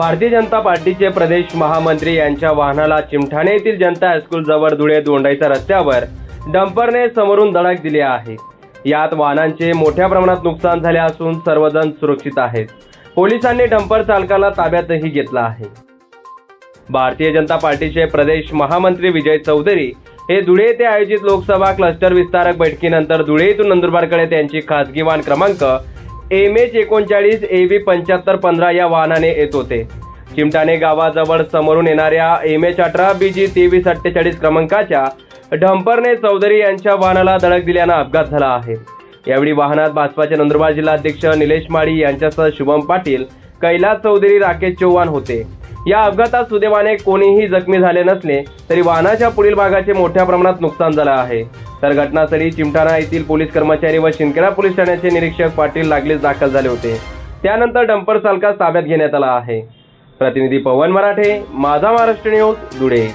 भारतीय जनता पार्टीचे प्रदेश महामंत्री यांच्या वाहनाला चिमठाणे येथील जनता हायस्कूल जवळ धुळे दोंडाईच्या रस्त्यावर डंपरने समोरून धडक दिली आहे. यात वाहनांचे मोठ्या प्रमाणात नुकसान झाले असून सर्वजण सुरक्षित आहेत. पोलिसांनी डंपर चालकाला ताब्यातही घेतला आहे. भारतीय जनता पार्टीचे प्रदेश महामंत्री विजय चौधरी हे धुळे येथे आयोजित लोकसभा क्लस्टर विस्तारक बैठकीनंतर धुळे इथून नंदुरबारकडे त्यांची खासगी वाहन क्रमांक एम एच एकोणचाळीस ए व्ही पंच्याहत्तर पंधरा या वाहनाने येत होते. चिमटाणे गावाजवळ समोरून येणाऱ्या एम एच अठरा बी जी तेवीस अठ्ठेचाळीस क्रमांकाच्या ढंपरने चौधरी यांच्या वाहनाला धडक दिल्यानं अपघात झाला आहे. यावेळी वाहनात भाजपाचे नंदुरबार जिल्हाध्यक्ष निलेश माळी यांच्यासह शुभम पाटील कैलास चौधरी राकेश चव्हाण होते. या अपघातात सुदैवाने कोणीही जखमी झाले नसले तरी वाहनाच्या पुढील भागाचे मोठ्या प्रमाणात नुकसान झालं आहे. तर घटनास्थळी चिमटाणा येथील पोलीस कर्मचारी व शिंदखेडा पोलीस ठाण्याचे निरीक्षक पाटील लागलीच दाखल झाले होते. त्यानंतर डंपर चालकास ताब्यात घेण्यात आला आहे. प्रतिनिधी पवन मराठे माझा महाराष्ट्र न्यूज धुळे.